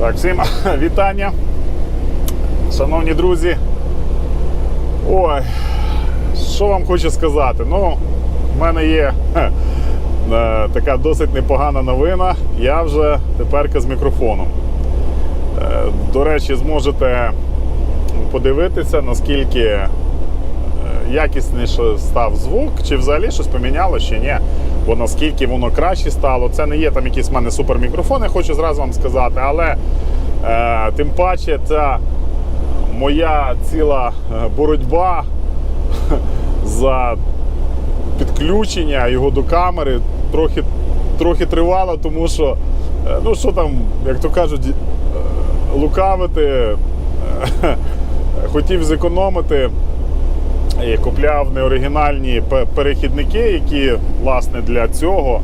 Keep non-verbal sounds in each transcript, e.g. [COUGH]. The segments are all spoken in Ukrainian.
Так, всім [LAUGHS] вітання. Шановні друзі. Ой, що вам хочу сказати? Ну, в мене є хе, е, така досить непогана новина. Я вже теперка з мікрофоном. Е, До речі, зможете подивитися, наскільки е, якісніше став звук, чи взагалі щось поміняло, чи ні. Бо наскільки воно краще стало. Це не є там якісь в мене супермікрофони, хочу зразу вам сказати, але е, тим паче ця моя ціла е, боротьба [LAUGHS] за підключення його до камери трохи, трохи тривала, тому що, е, ну що там, як то кажуть, е, лукавити, [LAUGHS] хотів зекономити і купляв неоригінальні перехідники, які власне для цього.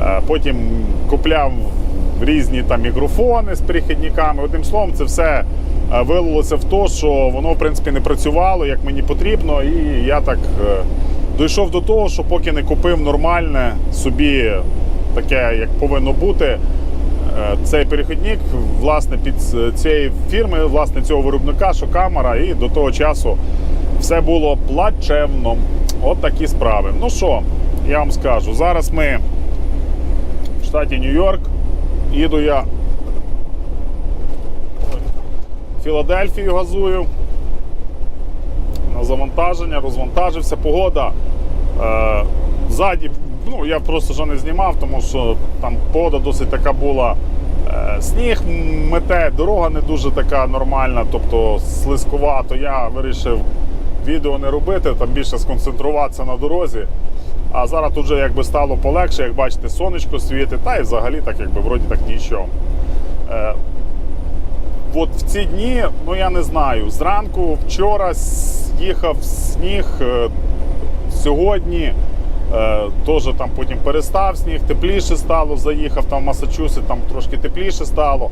Е, Потім купляв різні там мікрофони з перехідниками. Одним словом, це все е, вилилося в те, що воно в принципі не працювало як мені потрібно. І я так е, дійшов до того, що поки не купив нормальне собі таке, як повинно бути. е, Цей перехідник, власне, під цієї фірми, власне, цього виробника, що камера, і до того часу все було плачевно. От такі справи. Ну що, я вам скажу, зараз ми в штаті Нью-Йорк. Їду я в Філадельфію газую. На завантаження, розвантажився. Погода. Е, ззаді, ну я просто вже не знімав, тому що там погода досить така була. Е, Сніг мете, дорога не дуже така нормальна, тобто слизькувато. Я вирішив відео не робити, там більше сконцентруватися на дорозі. А зараз тут вже якби стало полегше, як бачите, сонечко світить, та і взагалі так якби вроді так нічого. Е, от в ці дні, ну я не знаю, зранку вчора їхав сніг, е, сьогодні е, теж там потім перестав сніг, тепліше стало, заїхав там в Масачусет, там трошки тепліше стало.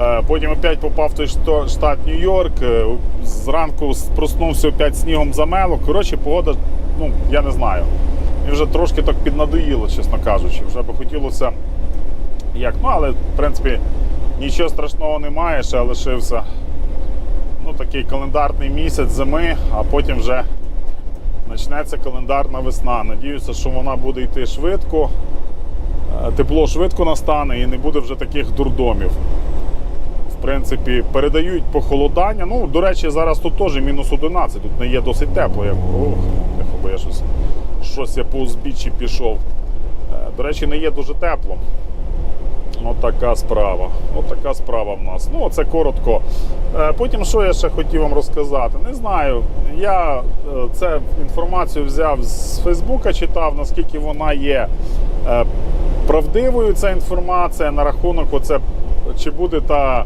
Е, потім опять попав в той штат Нью-Йорк. е, зранку проснувся опять снігом замело. Коротше, погода, ну я не знаю. І вже трошки так піднадоїло, чесно кажучи. Вже би хотілося як, ну але в принципі нічого страшного немає, ще лишився ну, такий календарний місяць зими, а потім вже почнеться календарна весна. Надіюся, що вона буде йти швидко, е, тепло швидко настане і не буде вже таких дурдомів. В принципі, передають похолодання. Ну, до речі, зараз тут теж мінус 11, тут не є досить тепло. Як... Ох, я щось, щось я по узбіччі пішов. Е, До речі, не є дуже тепло. От така справа. От така справа в нас. Ну, це коротко. Е, Потім, що я ще хотів вам розказати? Не знаю. Я е, це інформацію взяв з Фейсбука, читав, наскільки вона є е, правдивою, ця інформація на рахунок, оце, чи буде та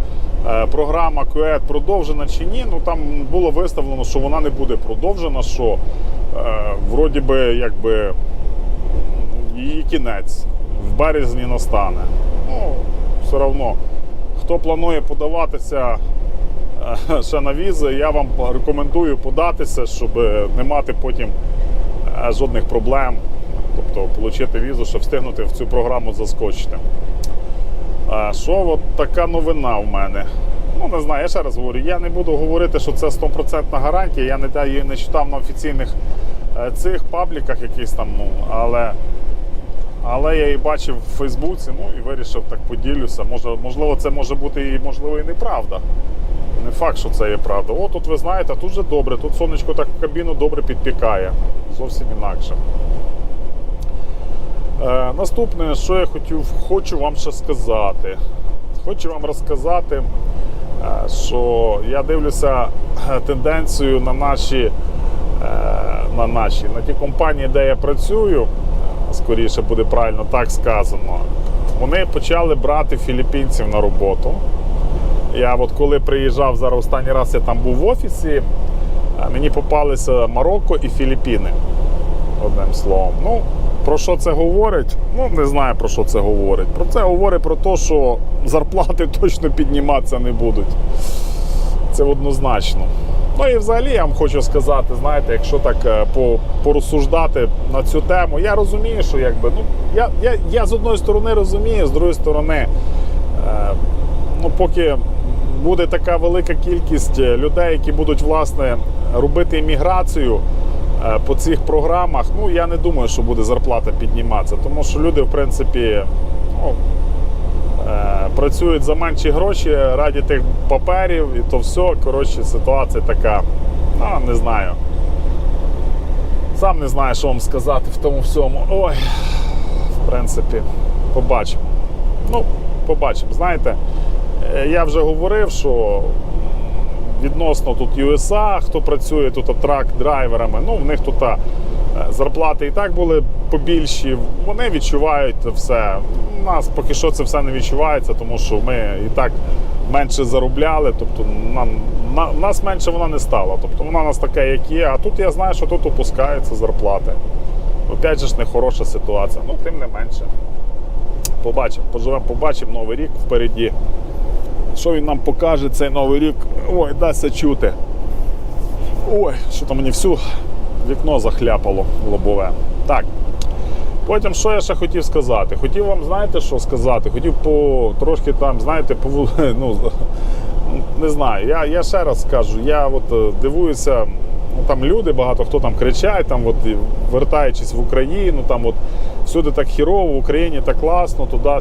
програма QED продовжена чи ні. Ну там було виставлено, що вона не буде продовжена, що вроді би якби її кінець в березні настане. Ну, все одно, хто планує подаватися е, ще на візи, я вам рекомендую податися, щоб не мати потім е, жодних проблем. Тобто отримати візу, щоб встигнути в цю програму заскочити. Що от така новина в мене? Ну, не знаю, я ще раз говорю, я не буду говорити, що це 100% гарантія. Я не, її не читав на офіційних е, цих пабліках якісь там, ну, але, але я її бачив в Фейсбуці, ну і вирішив так поділюся. Може, можливо, це може бути і можливо і неправда. Не факт, що це є правда. О, тут ви знаєте, тут же добре, тут сонечко так в кабіну добре підпікає. Зовсім інакше. Е, наступне, що я хотів, хочу вам ще сказати. Хочу вам розказати, е, що я дивлюся е, тенденцію на наші, е, на наші, на ті компанії, де я працюю, скоріше буде правильно так сказано. Вони почали брати філіппінців на роботу. Я от коли приїжджав зараз останній раз, я там був в офісі, е, мені попалися Марокко і Філіппіни. Одним словом. Ну, про що це говорить? Ну, не знаю про що це говорить. Про це говорить про те, що зарплати [LAUGHS] точно підніматися не будуть. Це однозначно. Ну і взагалі я вам хочу сказати, знаєте, якщо так е, по, порозсуждати на цю тему, я розумію, що якби, ну, я, я, я з одної сторони розумію, з другої сторони, е, ну, поки буде така велика кількість е, людей, які будуть власне робити імміграцію е, по цих програмах, ну я не думаю, що буде зарплата підніматися, тому що люди, в принципі, ну, працюють за менші гроші раді тих паперів і то все. Коротше, ситуація така. Ну, не знаю. Сам не знаю, що вам сказати в тому всьому. Ой, в принципі, побачимо. Ну, побачимо. Знаєте, е, я вже говорив, що відносно тут USA, хто працює тут трак-драйверами, ну, в них тут е, зарплати і так були побільші, вони відчувають все. У нас поки що це все не відчувається, тому що ми і так менше заробляли, тобто нам, на, нас менше вона не стала. Тобто вона у нас така, як є, а тут я знаю, що тут опускаються зарплати. Опять же ж не хороша ситуація, ну тим не менше. Побачимо, поживемо, побачимо новий рік впереді. Що він нам покаже цей новий рік? Ой, дасться чути. Ой, що там мені всю вікно захляпало лобове. Так. Потім, що я ще хотів сказати? Хотів вам, знаєте, що сказати? Хотів по трошки там, знаєте, по [LAUGHS] ну, не знаю. Я, я ще раз скажу, я от е, дивуюся, ну там люди, багато хто там кричать, там от вертаючись в Україну, там от всюди так хірово, в Україні так класно, туди,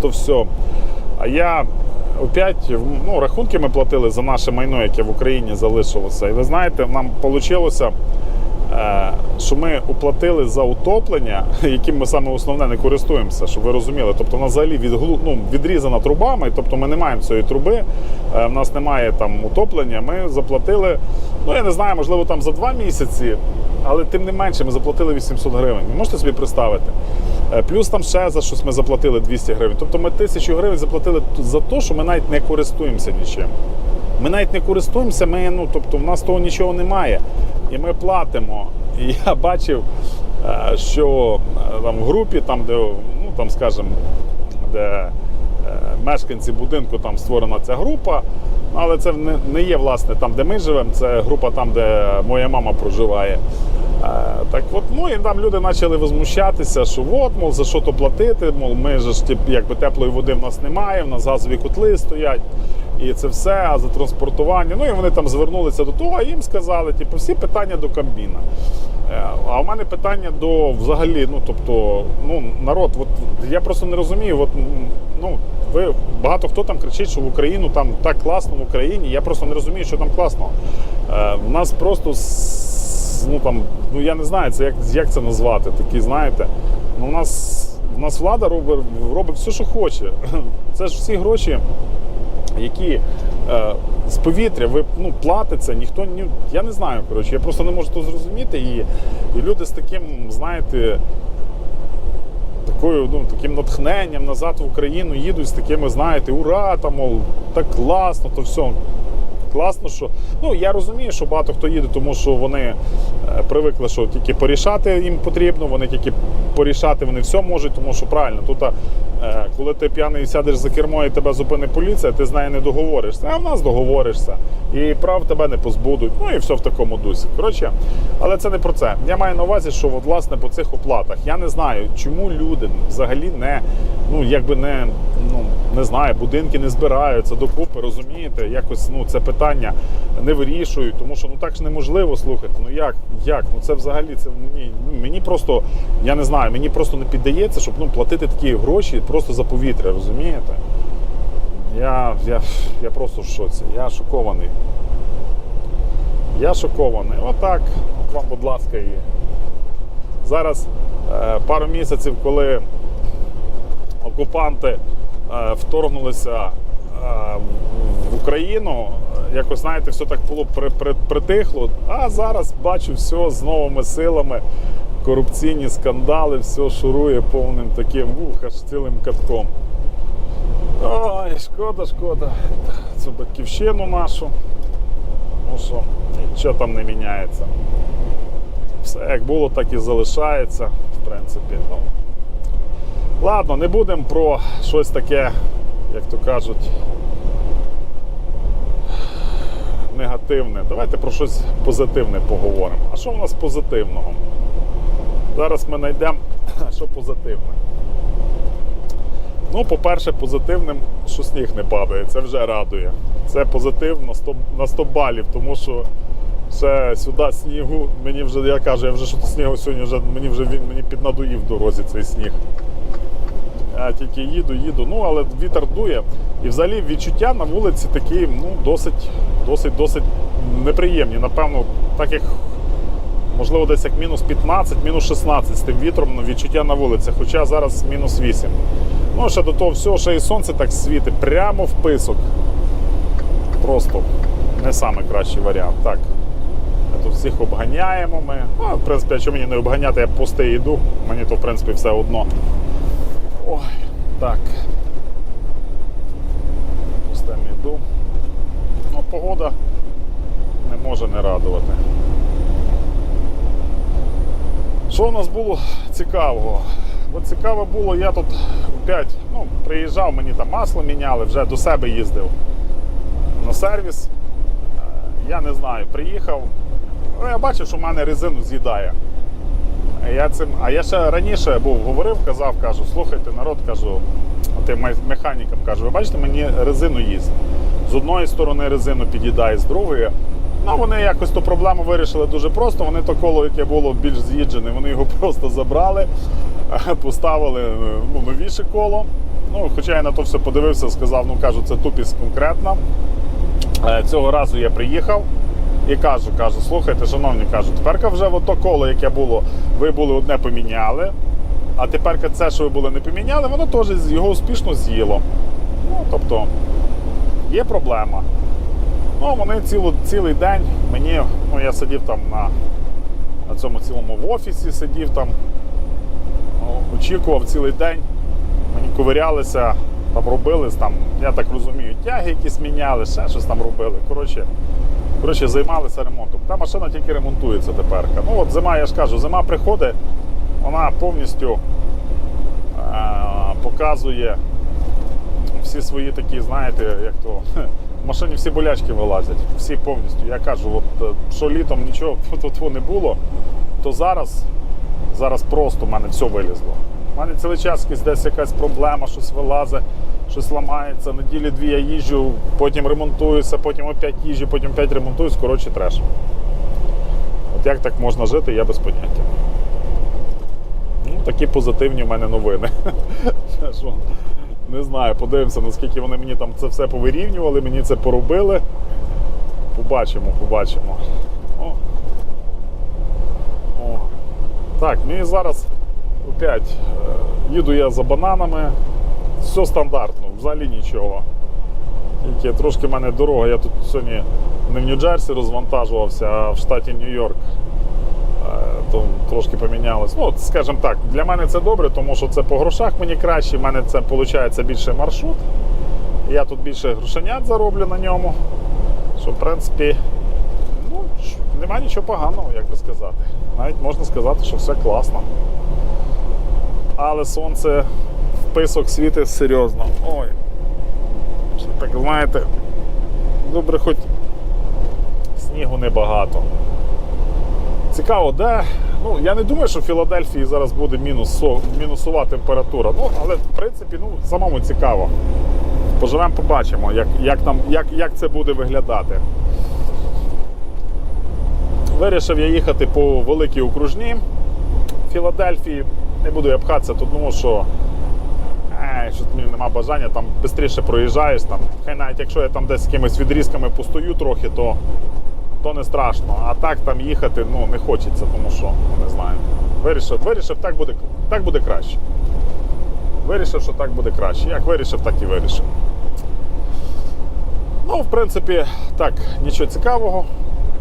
то все. А я опять, ну, рахунки ми платили за наше майно, яке в Україні залишилося. І ви знаєте, нам вийшло, що ми оплатили за утоплення, [LAUGHS] яким ми саме основне не користуємося, щоб ви розуміли. Тобто вона взагалі відглу, ну, відрізана трубами, тобто ми не маємо цієї труби, е, в нас немає там утоплення. Ми заплатили, ну я не знаю, можливо, там за два місяці, але тим не менше ми заплатили 800 гривень. Ви можете собі представити? Е, Плюс там ще за щось ми заплатили 200 гривень. Тобто ми тисячу гривень заплатили за те, що ми навіть не користуємося нічим. Ми навіть не користуємося, ми, ну, тобто в нас того нічого немає. І ми платимо. І [LAUGHS] я бачив, е, що е, там в групі, там, де, ну, там, скажімо, де е, мешканці будинку там створена ця група. Але це не, є власне там, де ми живемо, це група там, де моя мама проживає. Так от, ну і там люди почали возмущатися, що от, мов, за що то платити, мов, ми ж якби теплої води в нас немає, в нас газові котли стоять. І це все, а за транспортування. Ну і вони там звернулися до того, а їм сказали, типу, всі питання до Кабміна. Е, А у мене питання до взагалі, ну тобто, ну народ, от я просто не розумію. От, ну, ви багато хто там кричить, що в Україну там так класно в Україні. Я просто не розумію, що там класно. Е, У нас просто ну там, ну я не знаю, це як, як це назвати. Такі, знаєте, ну у нас. У нас влада робить, робить все, що хоче. [CLEARS THROAT] Це ж всі гроші, які е, з повітря ви ну, платиться, ніхто ні. Я не знаю, коротше, я просто не можу то зрозуміти. І, і люди з таким, знаєте, такою, ну, таким натхненням назад в Україну їдуть з такими, знаєте, ура, там, мол, так класно, то все. Класно, що ну я розумію, що багато хто їде, тому що вони е, привикли, що тільки порішати їм потрібно, вони тільки порішати вони все можуть, тому що правильно, тут е, коли ти п'яний сядеш за кермо і тебе зупинить поліція, ти з нею не договоришся, а в нас договоришся. І прав тебе не позбудуть. Ну і все в такому дусі. Коротше, але це не про це. Я маю на увазі, що от, власне по цих оплатах я не знаю, чому люди взагалі не ну якби не ну не знаю, будинки не збираються докупи, розумієте? Якось ну це питання не вирішують, тому що ну так ж неможливо слухати. Ну як, як? Ну це взагалі це мені мені просто я не знаю, мені просто не піддається, щоб ну платити такі гроші просто за повітря, розумієте? Я, я, я просто в шоці, я шокований. Я шокований. Отак, от вам, будь ласка, і зараз е, пару місяців, коли окупанти вторгнулися е, в- Україну, е, якось знаєте, все так було при, при, притихло. А зараз бачу все з новими силами, корупційні скандали, все шурує повним таким ух, аж цілим катком. Ой, шкода, шкода. Цю батьківщину нашу. Ну що, нічого там не міняється. Все як було, так і залишається, в принципі. Ну. Ладно, не будемо про щось таке, як то кажуть, негативне. Давайте про щось позитивне поговоримо. А що в нас позитивного? Зараз ми знайдемо, [LAUGHS] що позитивне. Ну, по-перше, позитивним, що сніг не падає, це вже радує. Це позитив на 100, на 100 балів, тому що ще сюди снігу, мені вже, я кажу, я вже що снігу сьогодні вже мені вже він мені піднадоїв в дорозі цей сніг. Я тільки їду, їду, ну але вітер дує. І взагалі відчуття на вулиці такі, ну, досить, досить, досить неприємні. Напевно, так як можливо десь як мінус 15, мінус 16 з тим вітром на відчуття на вулиці, хоча зараз мінус 8. Ну, ще до того всього, ще і сонце так світить прямо в писок. Просто не найкращий варіант. Так. Тут всіх обганяємо ми. Ну, в принципі, якщо мені не обганяти, я пусти йду. Мені то, в принципі, все одно. Ой, так. Пустим йду. Ну, погода не може не радувати. Що у нас було цікавого? От цікаво було, я тут опять ну, приїжджав, мені там масло міняли, вже до себе їздив на сервіс. Е, Я не знаю, приїхав. Ну, я бачив, що в мене резину з'їдає. Я цим, а я ще раніше був, говорив, казав, кажу, слухайте, народ, кажу, тим механікам кажу, ви бачите, мені резину їсть. З одної сторони резину під'їдає, з другої. Ну, вони якось ту проблему вирішили дуже просто. Вони то коло, яке було більш з'їджене, вони його [LAUGHS] просто забрали, [LAUGHS] поставили ну, новіше коло. Ну, хоча я на то все подивився, сказав, ну кажу, це тупість конкретна. Е, Цього разу я приїхав і кажу, кажу, слухайте, шановні, кажу, тепер вже ото коло, яке було, ви були одне поміняли, а тепер це, що ви були не поміняли, воно теж його успішно з'їло. Ну, тобто, є проблема. Ну, вони цілу, цілий день мені, ну я сидів там на, на цьому цілому в офісі, сидів там, ну, очікував цілий день. Мені ковирялися, там робили, там, я так розумію, тяги якісь міняли, ще щось там робили. Коротше, коротше, займалися ремонтом. Та машина тільки ремонтується тепер. Ну от зима, я ж кажу, зима приходить, вона повністю е- показує всі свої такі, знаєте, як то. В машині всі болячки вилазять, всі повністю. Я кажу, от е, що літом нічого [LAUGHS] не було, то зараз, зараз просто в мене все вилізло. У мене цілий час десь якась проблема, щось вилазить, щось ламається. Неділі дві я їжджу, потім ремонтуюся, потім опять їжджу, потім опять ремонтуюсь. Коротше, треш. От як так можна жити, я без поняття. Ну, такі позитивні в мене новини. [LAUGHS] Не знаю, подивимося, наскільки вони мені там це все повирівнювали, мені це поробили. Побачимо, побачимо. О. О. Так, мені зараз опять е, їду я за бананами. Все стандартно, взагалі нічого. Тільки трошки в мене дорога. Я тут сьогодні не в Нью-Джерсі розвантажувався, а в штаті Нью-Йорк. Е, То трошки помінялось. Ну, скажімо так, для мене це добре, тому що це по грошах мені краще. В мене це виходить більше маршрут. Я тут більше грошенят зароблю на ньому. Що, в принципі, ну, нема нічого поганого, як би сказати. Навіть можна сказати, що все класно. Але сонце писок світить серйозно. Ой. Так знаєте, добре, хоч снігу небагато. Цікаво, де. Ну, я не думаю, що в Філадельфії зараз буде мінус, мінусова температура. Ну, але в принципі, ну, самому цікаво. Поживемо, побачимо, як, як, там, як, як це буде виглядати. Вирішив я їхати по великій окружній Філадельфії. Не буду я пхатися тому що е, щось мені нема бажання, там швидше проїжджаєш. Там. Хай навіть якщо я там десь з якимись відрізками постою трохи, то то не страшно. А так там їхати ну, не хочеться, тому що не знаю. Вирішив, вирішив, так буде, так буде краще. Вирішив, що так буде краще. Як вирішив, так і вирішив. Ну, в принципі, так, нічого цікавого.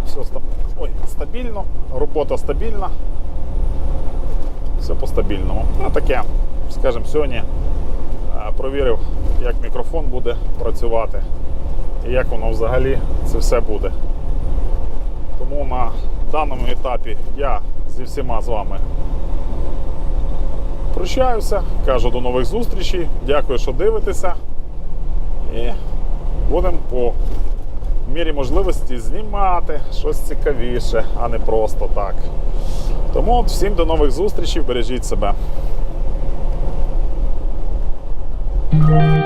Все Ой, стабільно, робота стабільна. Все по стабільному. Ну, таке, скажімо, сьогодні провірив, як мікрофон буде працювати і як воно взагалі це все буде. Тому на даному етапі я зі всіма з вами прощаюся. Кажу до нових зустрічей. Дякую, що дивитеся. І будемо по мірі можливості знімати щось цікавіше, а не просто так. Тому всім до нових зустрічей, бережіть себе. Дякую.